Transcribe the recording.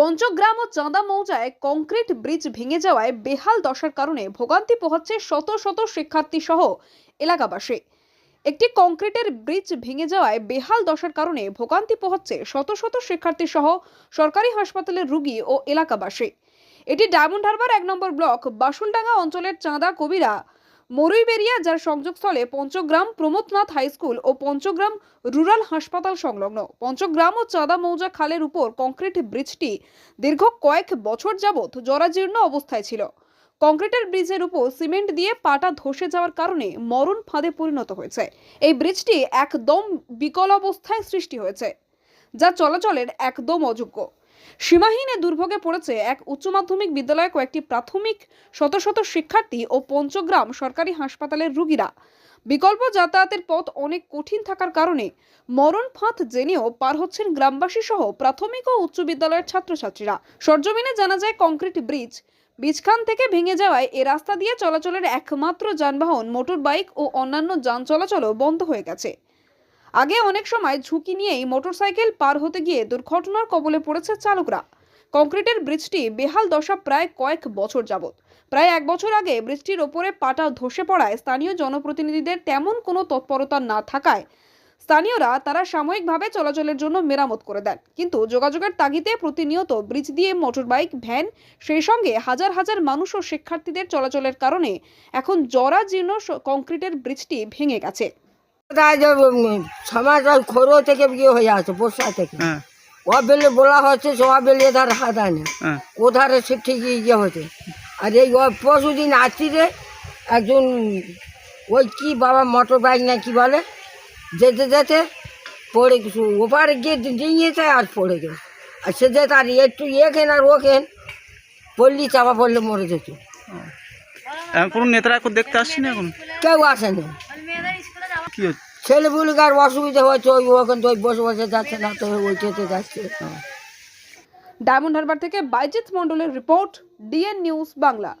পঞ্চগ্রাম ও চাঁদা মৌজায় concrete bridge ভেঙে যাওয়ায় বেহাল দশার কারণে ভোগান্তি পোহাচ্ছে শত শত শিক্ষার্থী সহ এলাকাবাসী। একটি কংক্রিটের ব্রিজ ভেঙে যাওয়ায় বেহাল দশার কারণে ভোগান্তি পোহাচ্ছে শত শত শিক্ষার্থী সহ সরকারি হাসপাতালের রুগী ও এলাকাবাসী। এটি ডায়মন্ড হারবার এক নম্বর ব্লক বাসুলডাঙ্গা অঞ্চলের চাঁদা কবিরা মরুইবেরিয়া, যার সংযোগস্থলে পঞ্চগ্রাম প্রমোদনাথ হাই স্কুল ও পঞ্চগ্রাম রুরাল হাসপাতাল সংলগ্ন। পঞ্চগ্রাম ও চাঁদা মৌজা খালের উপর কংক্রিট ব্রিজটি দীর্ঘ কয়েক বছর যাবৎ জরাজীর্ণ অবস্থায় ছিল। কংক্রিটের ব্রিজের উপর সিমেন্ট দিয়ে পাটা ধসে যাওয়ার কারণে মরণ ফাঁদে পরিণত হয়েছে। এই ব্রিজটি একদম বিকল অবস্থায় সৃষ্টি হয়েছে, যা চলাচলের একদম অযোগ্য। সীমাহীন দুর্ভোগে পড়েছে এক উচ্চ মাধ্যমিক বিদ্যালয়ে কয়েকটি প্রাথমিক শত শত শিক্ষার্থী ও পঞ্চগ্রাম সরকারি হাসপাতালের রুগীরা। বিকল্প যাতায়াতের পথ অনেক কঠিন থাকার কারণে মরণ ফাঁদ জেনেও পার হচ্ছেন গ্রামবাসী সহ প্রাথমিক ও উচ্চ বিদ্যালয়ের ছাত্রছাত্রীরা। সরজমিনে জানা যায়, কংক্রিট ব্রিজ, বীজখান থেকে ভেঙে যাওয়ায় এ রাস্তা দিয়ে চলাচলের একমাত্র যানবাহন মোটর বাইক ও অন্যান্য যান চলাচলও বন্ধ হয়ে গেছে। আগে অনেক সময় ঝুঁকি নিয়েই মোটরসাইকেল পার হতে গিয়ে দুর্ঘটনার কবলে পড়েছে চালকরা। কংক্রিটের ব্রিজটি বেহাল দশা প্রায় কয়েক বছর যাবৎ। প্রায় এক বছর আগে ব্রিজটির ওপরে পাটা ধসে পড়ায় স্থানীয় জনপ্রতিনিধিদের তেমন কোনো তৎপরতা না থাকায় স্থানীয়রা তারা সাময়িকভাবে চলাচলের জন্য মেরামত করে দেন। কিন্তু যোগাযোগের তাগিদে প্রতিনিয়ত ব্রিজ দিয়ে মোটরবাইক, ভ্যান, সেই সঙ্গে হাজার হাজার মানুষ ও শিক্ষার্থীদের চলাচলের কারণে এখন জরাজীর্ণ কংক্রিটের ব্রিজটি ভেঙে গেছে। সমাজ ওই খোরো থেকে বিয়ে হয়ে আছে বর্ষা থেকে। হ্যাঁ। ও বেলে বলা হচ্ছে সবা বেলে এধার হাত আনে। হ্যাঁ। ও ধারে সে ঠিকই ইয়ে হচ্ছে। আর এই পরশু দিন আসছিরে একজন ওই কি বাবা মোটর বাইক না কি বলে যেতে যেতে পড়ে কিছু ওপারে গিয়ে ডিঙিয়েছে আর পড়ে গেল আর সে যে তার একটু এখেন আর ওখেন পড়লি চাপা পড়লে মরে যেত। এখন কোনো নেতারা দেখতে আসছে না এখন? কেউ আসেনি। কি হচ্ছে? ছেলেগুলিকে আর অসুবিধা হচ্ছে ওই ওখানে তো বসে বসে যাচ্ছে না তো ওইটাতে যাচ্ছে। ডায়মন্ড হারবার থেকে বাইজিৎ মন্ডলের রিপোর্ট ডিএন নিউজ বাংলা।